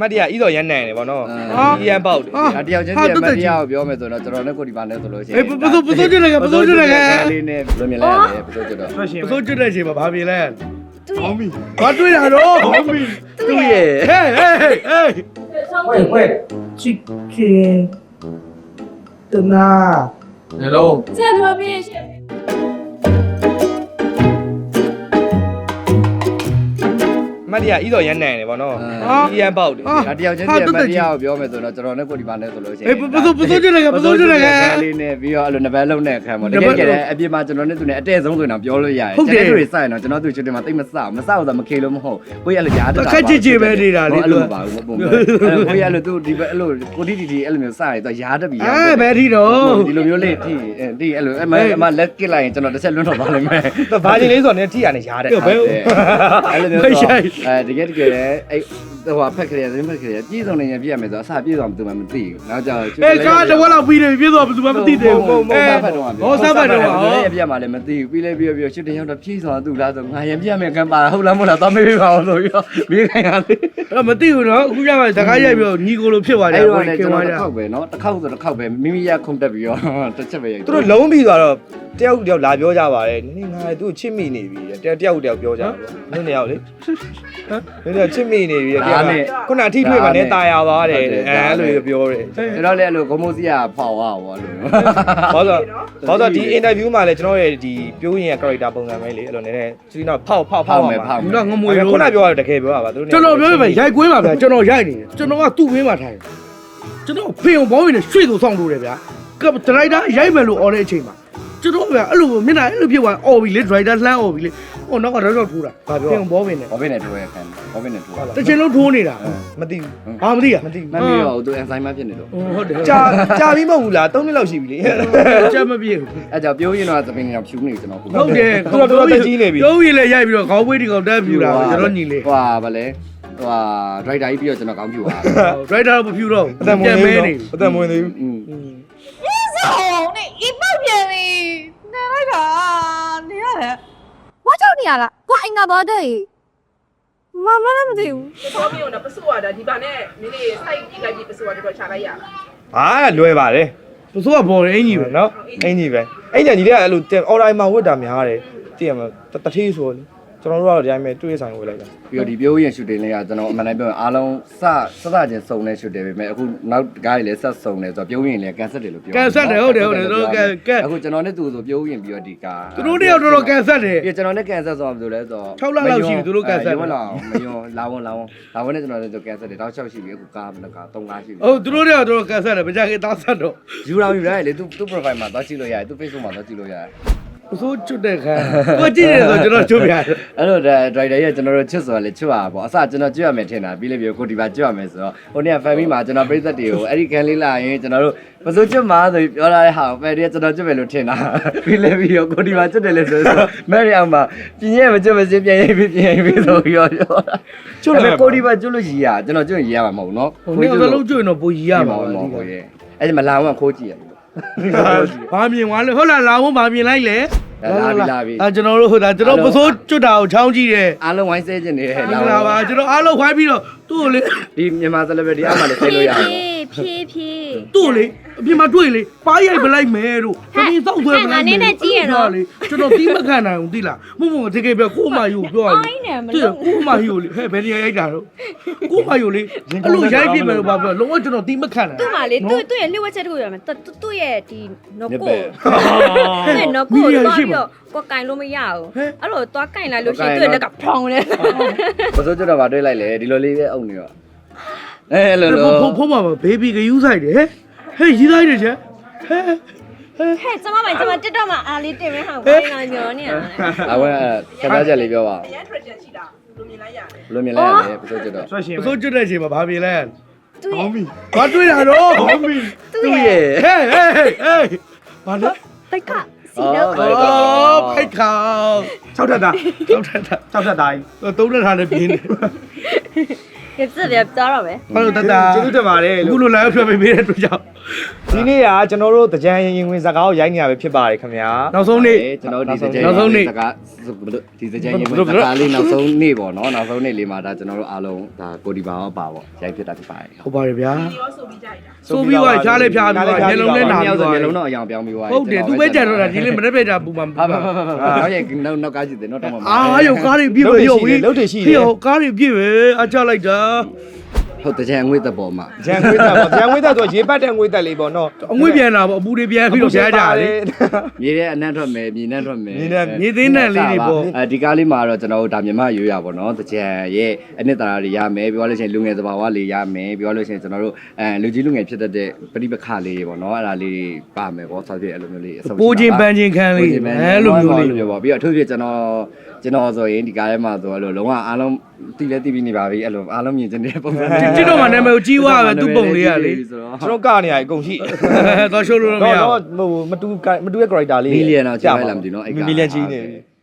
မတ်တရဤတော်ရမ်းနိုင်တယ်ဗောနော်ဟာ ဒီရန်ပေါက်တယ်ဟာတယောက်ချင်းတည်းမတရားကိုပြောမယ်ဆိုတော့ကျွန်တော်နဲ့ကိုဒီပါလဲဆိုလို့ရှိရင်အေးပစိုးပစိုးကျွတ်တယ်ကပစိုးကျွတ်တယ်ကလေးနဲ့ဘယ်လိုမြင်လဲလဲပစိုးကျွတ်တော့ထွက်ရှင်ပစိုးကျွတ်တဲ့အချိန်မှာဘာပြင်လဲသူ့ရဲ့ဘာတွေးတာတော့ဟေးဟေးသူ့ရဲ့ဟေးဟေး会会，chicken တနာ hello，ဆက်တော့ တ်တရဤတော်ရမ်းနိုင်တယ်ဗောနော်ဒီရန်ပေါက်တယ် ဒါတယောက်ချင်းတည်းမတရားကိုပြောမယ်ဆိုတော့ကျွန်တော်နဲ့ကိုဒီပါလဲဆိုလို့ရှိရင်အေးပစိုးပစိုးကျွတ်တယ်ကပစိုးကျွတ်တယ်ကလေးနဲ့ပြီးတော့အဲ့လိုနဘက်လုံးနဲ့ခံပေါ့တကယ်ကြတဲ့အပြင်မှာကျွန်တော်နဲ့သူနဲ့အတဲ့ဆုံးဆိုရင်တော့ပြောလို့ရတယ်ဟုတ်တယ်တဲ့တွေစိုက်ရင်တော့ကျွန်တော်သူချွတ်တယ်မှာတိတ်မဆောက်မဆောက်တော့မခေလို့မဟုတ်ကိုရအဲ့လိုရားတက်တာအခက်ကြည့်ကြည့်ပဲနေတာလေအဲ့လိုမပါဘူးမပုံဘူးကိုရအဲ့လိုသူဒီဘက်အဲ့လိုကိုတီတီတီအဲ့လိုမျိုးစိုက်ရင်တော့ရားတက်ပြီးအဲဘယ်ထိတော့ ဒီလိုမျိုးလေးထိဒီအဲ့လိုအမအမလက်ကစ်လိုက်ရင်ကျွန်တော်တစ်ချက်လွတ်တော့ပါလိမ့်မယ်တော့ဘာချင်းလေးဆိုတော့လည်းထိရနေရားတယ်ဘယ်အဲ့လိုမျိုးအဲတကယ်တကယ်အဲ့ ဟိုဟာဖက်ခရီးရင်းဖက်ခရီးရပြည်စုံနေရင်ပြည့်ရမယ်ဆိုအစပြည့်စုံဘူးမှမသိဘူးနောက်ကြတော့ကျွေးအေးကျွန်တော်တစ်ဝက်လောက်ပြီးတယ်ပြည့်စုံဘူးမှမသိသေးဘူးအေးဟောစပတ်တော့ဟောပြည့်ရမှာလည်းမသိဘူးပြီးလဲပြီးတော့ပြီးတော့ချစ်တင်ရောက်တော့ပြည့်စုံသူ့လားဆိုငါရင်ပြည့်ရမယ်ကံပါတာဟုတ်လားမဟုတ်လားသွားမေးပေးပါဦးဆိုပြီးတော့မေးခိုင်းရတယ်အဲ့မသိဘူးနော်အခုပြမှာစကားရိုက်ပြီးတော့ညီကိုလိုဖြစ်သွားတယ်အဲ့တော့ကျွန်တော်တစ်ခေါက်ပဲနော်တစ်ခေါက်ဆိုတစ်ခေါက်ပဲမိမိရခုန်တက်ပြီးတော့တစ်ချက်ပဲရိုက်သူတို့လုံးပြီးသွားတော့တယောက်တယောက်လာပြောကြပါတယ်နင်ငါသူ့ချစ်မိနေပြီတယောက်တယောက်ပြောကြတယ်နင်တယောက်လေဟမ်နင်တယောက်ချစ်မိနေပြီတယောကခုနအထီးတွေ့မှလည်းตายရပါတယ်အဲလိုပြောတယ် အဲ့တော့လည်းအဲ့လိုဂုံမိုးစီကဖောက်သွားပါလို့ ဘာလို့ဘာလို့ဒီ interview မှာလည်းကျွန်တော်ရဲ့ဒီပြိုးရင်ရဲ့ character ပုံစံပဲလေအဲ့လိုနည်းနည်းသူကဖောက်ဖောက်ဖောက် ဖောက်မယ်ဖောက်မယ် ငါငမွေ ခု လို့ နပြောရတကယ်ပြောရပါသူတို့ ကျွန်တော်ပြောပြမယ်ရိုက်ကွင်းပါဗျာကျွန်တော်ရိုက်နေတယ်ကျွန်တော်ကသူ့ဝင်းမှာထိုင်ကျွန်တော်ဖေုံဘောင်းရင်းနဲ့ရွှေ့ကိုစောင့်လို့တယ်ဗျာကပ်ဒရိုက်တာရိုက်မယ်လို့អော်တဲ့အချိန်မှာ ကျွန်တော်ဗျာအဲ့လိုမျက်နှာအဲ့လိုဖြစ်သွားអော်ပြီလေဒရိုက်တာလှမ်းអော်ပြီလေဟိုနောက်ကတော့ထိုးတာဖေုံဘောင်းရင်းနဲ့ ဘောဘင်းနဲ့ထိုးရခံဘောဘင်းနဲ့ထိုး တစ်ချိန်လုံးထိုးနေတာ မသိဘူး ဘာမသိရ မသိဘူး မမီးတော့သူအန်ဆိုင်မဖြစ်နေလို့ ဟုတ်တယ် ကြာကြာပြီးမဟုတ်ဘူးလား3နှစ်လောက်ရှိပြီလေ ချက်မပြေဘူး အဲ့ကြောင့်ပြောရင်တော့သပင်းနေတော့ဖြူနေကျွန်တော် ဟုတ်တယ် သူတို့တော့တက်ကြီးနေပြီ ရုံးရည်လည်းရိုက်ပြီးတော့ခေါင်းဝေးဒီကောင်တက်ပြူတာကျွန်တော်ညီလေး ဟွာဗလဲဟွာဒရိုက်တာကြီးပြီးတော့ကျွန်တော်ကောင်းဖြူသွား ဒရိုက်တာတော့မဖြူတော့ အသက်မွေး မဲ သေး နေ ဘူးအသက်မွေးသေးဘူး อืม ဆောင်နဲ့ဤပေါ ရလားကိုအင်္ဂါဘာတဲ့မမလည်းမသိဘူးတော့မျိုးတော့ပစုရတာဒီပါနဲ့မင်းလေးစိုက်ကြည့်လိုက်ပြီးပစုရတော့ချလိုက်ရလားဟာလွယ်ပါတယ်ပစိုးကပေါ်တယ်အင်ကြီးပဲနော်အင်ကြီးပဲအဲ့ညာကြီးတွေကအဲ့လိုအော်တိုင်းမှာဝတ်တာများတယ်သိရမလားတထေးဆိုလေ ကျွန်တော်တို့ကတော့ဒီတိုင်းပဲတွေ့ဆိုင်ဝတ်လိုက်တာပြီးတော့ဒီပြောရင်ရှူတင်လေးကကျွန်တော်အမှန်တမ်းပြောရင်အားလုံးစစစချင်းစုံနေရှူတယ်ပဲအခုနောက်ကားကြီးလည်းဆက်စုံနေဆိုတော့ပြောရင်လည်းကန်ဆက်တယ်လို့ပြောကန်ဆက်တယ်ဟုတ်တယ်ဟုတ်တယ်တို့ကန်ကန်အခုကျွန်တော်နဲ့သူဆိုပြောရင်ပြီးတော့ဒီကားသူတို့တယောက်တော်တော်ကန်ဆက်တယ် ပြီးကျွန်တော်နဲ့ကန်ဆက်ဆိုတော့ဘယ်လိုလဲဆိုတော့6လလောက်ရှိပြီသူတို့ကန်ဆက်တယ်မလာမယွန်လာဝန်လာဝန်လာဝန်နဲ့ကျွန်တော်လည်းကန်ဆက်တယ်တောက်လျှောက်ရှိပြီအခုကားမနကား3ကားရှိပြီ ဟုတ်သူတို့တယောက်တော်တော်ကန်ဆက်တယ်မကြခင်သားဆက်တော့ ယူတော်ယူရတယ်လေသူသူ profile မှာသွားကြည့်လို့ရတယ်သူ Facebook မှာသွားကြည့်လို့ရတယ် ပစိုးကျွတ်တဲ့ခါကိုကြည့်နေဆိုကျွန်တော်ကျွတ်ပြရတယ်အဲ့လိုဒါ driver ရဲ့ကျွန်တော်တို့ချစ်ဆိုတာလေချစ်ပါပေါ့အစကျွန်တော်ကြွရမယ်ထင်တာပြီးလေပြီးကိုဒီပါကြွရမယ်ဆိုတော့ဟိုနေ့က family မှာကျွန်တော်ပြိသက်တွေကိုအဲ့ဒီကန်လေးလာရင်ကျွန်တော်တို့မစိုးချစ်မှာဆိုပြီးပြောလာတဲ့ဟာကိုပဲတည်းကျွန်တော်ကြွမယ်လို့ထင်တာပြီးလေပြီးတော့ကိုဒီပါချစ်တယ်လေဆိုတော့မဲရီအောင်မှာပြင်းရဲ့မချစ်မစင်းပြန်ရေးပြီးပြန်ရေးပြီးဆိုပြီးတော့ပြောတာကျွတ်တယ်ကိုဒီပါကျွတ်လို့ရည်ရကျွန်တော်ကျွတ်ရင်ရမှာမဟုတ်နော်ဟိုနေ့ကလုံးကျွတ်ရင်တော့ပူကြီးရမှာမပါဟုတ်ဒီဘူးကရဲ့အဲ့ဒီမလာအောင်ခိုးကြည့်ရလို့ ဘာမြင်သွားလဲဟုတ်လားလာဝန်းဘာမြင်လိုက်လဲလာပြီလာပြီအာကျွန်တော်တို့ဟုတ်တာကျွန်တော်ပစိုးကျွတ်တာကိုချောင်းကြည့်တယ်အားလုံးဝိုင်းဆဲခြင်းနေဟဲ့မင်္ဂလာပါကျွန်တော်အားလုံးခိုင်းပြီးတော့သူ့ကိုလေဒီမြန်မာ celebrity အားမလည်းဆဲလို့ရတယ် ဖြည်းဖြည်းသူ့ကိုလေအပြင်မှာတွေ့လေပါးရိုက်ပလိုက်မယ်တို့ခင်းစောက်ဆွဲပလိုက်မယ်လေကျွန်တော်တီးမခံနိုင်ဘူးသိလားမမတကယ်ပြောကိုအမယူပြောရအိုင်းနဲ့မသူလုံးကိုအမယူလေဟဲ့ဘယ်နေရာရိုက်တာတော့ကိုအမယူလေအဲ့လိုရိုက်ပြမယ်လို့ပါပြောလုံးဝကျွန်တော်တီးမခံနိုင်သူ့မှာလေသူ့သူ့ရဲ့လျှို့ဝှက်ချက်တခုရမယ်သူသူ့ရဲ့ဒီနော်ကိုသူ့ရဲ့နော်ကိုတော့ပြီးတော့ကိုကင်လို့မရဘူးအဲ့လိုသွားကင်လိုက်လို့ရှိရင်သူ့ရဲ့လက်ကဖောင်းလဲဘစိုးကြတော့ဗာတွေးလိုက်လေဒီလိုလေးပဲအုံနေတော့ အဲလိုလိုဖုန်းဖုန်းမှာဘေဘီကယူဆိုင်တယ်ဟဲ့ရေးလိုက်တယ်ချက်ဟဲ့ဟဲ့ကျမမကျမတက်တော့မှအားလေးတင်မဟောင်းခိုင်းလာညောနေရတယ်အဝဲကပြချက်လေးပြောပါအရန် tradition ရှိတာလူမြင်လိုက်ရတယ်ဘယ်လိုမြင်လဲဘစိုးကြတော့ဆွတ်ရှင်ပစိုးကျွတ်တဲ့အချိန်မှာဘာပြင်လဲသူ့ရဲ့ဘာတွေ့တာတော့သူ့ရဲ့ဟဲ့ဟဲ့ဟဲ့ဘာလဲပိုက်ကစီတော့အော်ဖိုက်ခေါင်6ထပ်တာတောက်ထက်တာ6ထပ်တာကြီးသုံးလက်ထားနဲ့ပြင်းနေ ကဲစစ်တယ်ကြားတော့ပဲဟုတ်လို့တတကျေးဇူးတင်ပါတယ်အခုလို့လိုလာဖျက်ပေးပေးတဲ့အတွက်ကြောင့်ဒီနေ့ကကျွန်တော်တို့တကြံရင်ရင်ဝင်စကားကိုရိုက်နေရပဲဖြစ်ပါတယ်ခင်ဗျာ နောက်ဆုံးနေ့ ကျွန်တော်ဒီစကြိမ်နောက်ဆုံးနေ့စကားဒီစကြိမ်ရေစကားလေးနောက်ဆုံးနေ့ပေါ့နော်နောက်ဆုံးနေ့လေးမှာဒါကျွန်တော်တို့အားလုံးဒါကိုဒီပါရောပါပေါ့ရိုက်ဖြစ်တာဖြစ်ပါတယ်ဟုတ်ပါတယ်ဗျာဒီရောဆိုပြီးကြိုက်တာဆိုပြီးသွားဖြားလဲဖြားပြီးသွားမျက်လုံးလဲနာမြောက်ပြီးဆိုသွားမျိုးလုံးတော့အယောင်ပြောင်းပြီးသွားဟုတ်တယ်သူပဲကြံတော့တာဒီလေးမနေ့ပြတာပူမှာဟာဟာဟာဟာနောက်ရနောက်နောက်ကားကြည့်တယ်နော်တော့မှာအာရုပ်ကားတွေပြည့်ပဲရုပ်ဝေးလုတ်တယ်ရှိတယ်ဟေ့ရောကားတွေပြည့်ပဲအချလိုက်တာဟုတ်တကြံငွေသက်ပေါ်မှာကြံငွေသက်ပေါ့ကြံငွေသက်ဆိုရေပတ်တဲ့ငွေသက်လေးပေါ့နော်အငွေ့ပြန်လာပေါ့အပူတွေပြန်ပြီးတော့ကြားကြတယ်မြေထဲအနံ့ထွက်မယ်မြေနှံ့ထွက်မယ်မြေသေးနဲ့လေးတွေပေါ့အဲဒီကားလေးမှာတော့ကျွန်တော်တို့ဒါမြမရွေးရပါတော့တကြံရဲ့အနှစ်သာရတွေရမယ်ပြောလို့ရှိရင်လူငယ်သဘာဝလေးရမယ်ပြောလို့ရှိရင်ကျွန်တော်တို့အဲလူကြီးလူငယ်ဖြစ်တတ်တဲ့ပရိပခလေးတွေပေါ့နော်အဲ့ဒါလေးပါမယ်ပေါ့ဆိုပြအဲ့လိုမျိုးလေးအဆုံးပိုးချင်းပန်းချင်းခန်းလေးအဲလိုမျိုးလေးမျိုးပေါ့ပြီးတော့အထူးဖြင့်ကျွန်တော် ကျွန်တော်ဆိုရင်ဒီကားထဲမှာဆိုအဲ့လိုလုံးဝအားလုံးတိလဲတိပြီးနေပါပြီအဲ့လိုအားလုံးမြင်တဲ့ပုံစံတိတော့မှနာမည်ကိုကြီးွားပဲသူ့ပုံလေးကလေဆိုတော့ကျွန်တော်ကနေရအကုန်ရှိတော့ရှိုးလို့မရတော့ဘူးဟိုမတူမတူရဲ့ character လေးမီလီယံတော့ကြာလိုက်လာမသိဘူးနော်အဲ့ကမီလီယံကြီးနေပြီ